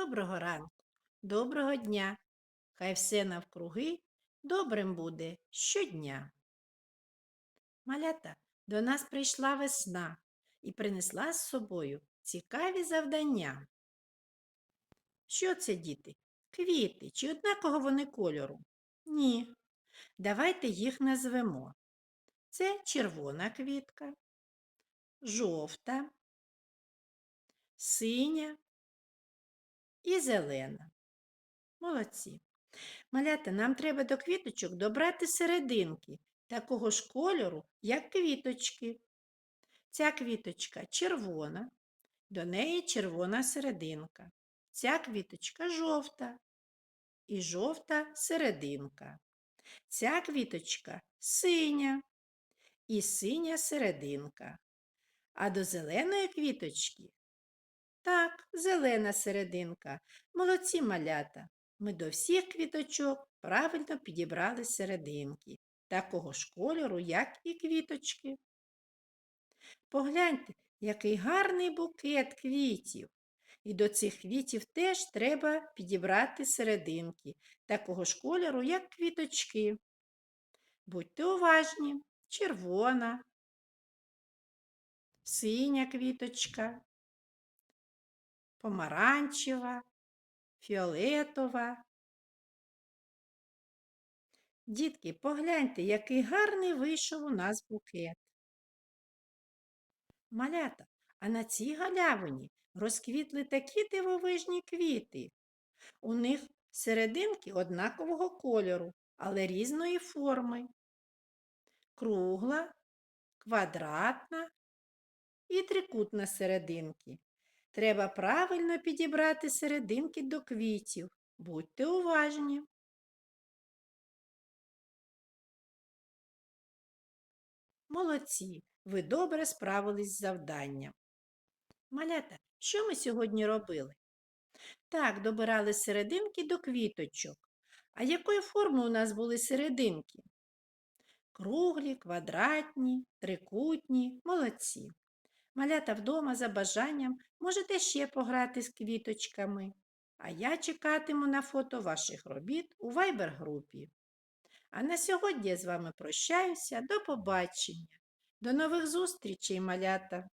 Доброго ранку, доброго дня. Хай все навкруги добрим буде щодня. Малята, до нас прийшла весна і принесла з собою цікаві завдання. Що це, діти? Квіти чи однаково вони кольору? Ні. Давайте їх назвемо. Це червона квітка, жовта, синя і зелена. Молодці. Малята, нам треба до квіточок добрати серединки такого ж кольору, як квіточки. Ця квіточка червона, до неї червона серединка. Ця квіточка жовта і жовта серединка. Ця квіточка синя і синя серединка. А до зеленої квіточки так, зелена серединка. Молодці малята. Ми до всіх квіточок правильно підібрали серединки, такого ж кольору, як і квіточки. Погляньте, який гарний букет квітів. І до цих квітів теж треба підібрати серединки, такого ж кольору, як квіточки. Будьте уважні, червона, синя квіточка, помаранчева, фіолетова. Дітки, погляньте, який гарний вийшов у нас букет. Малята, а на цій галявині розквітли такі дивовижні квіти. У них серединки однакового кольору, але різної форми. Кругла, квадратна і трикутна серединки. Треба правильно підібрати серединки до квітів. Будьте уважні. Молодці, ви добре справились з завданням. Малята, що ми сьогодні робили? Так, добирали серединки до квіточок. А якої форми у нас були серединки? Круглі, квадратні, трикутні, молодці. Малята вдома за бажанням можете ще пограти з квіточками. А я чекатиму на фото ваших робіт у вайбер-групі. А на сьогодні я з вами прощаюся. До побачення. До нових зустрічей, малята!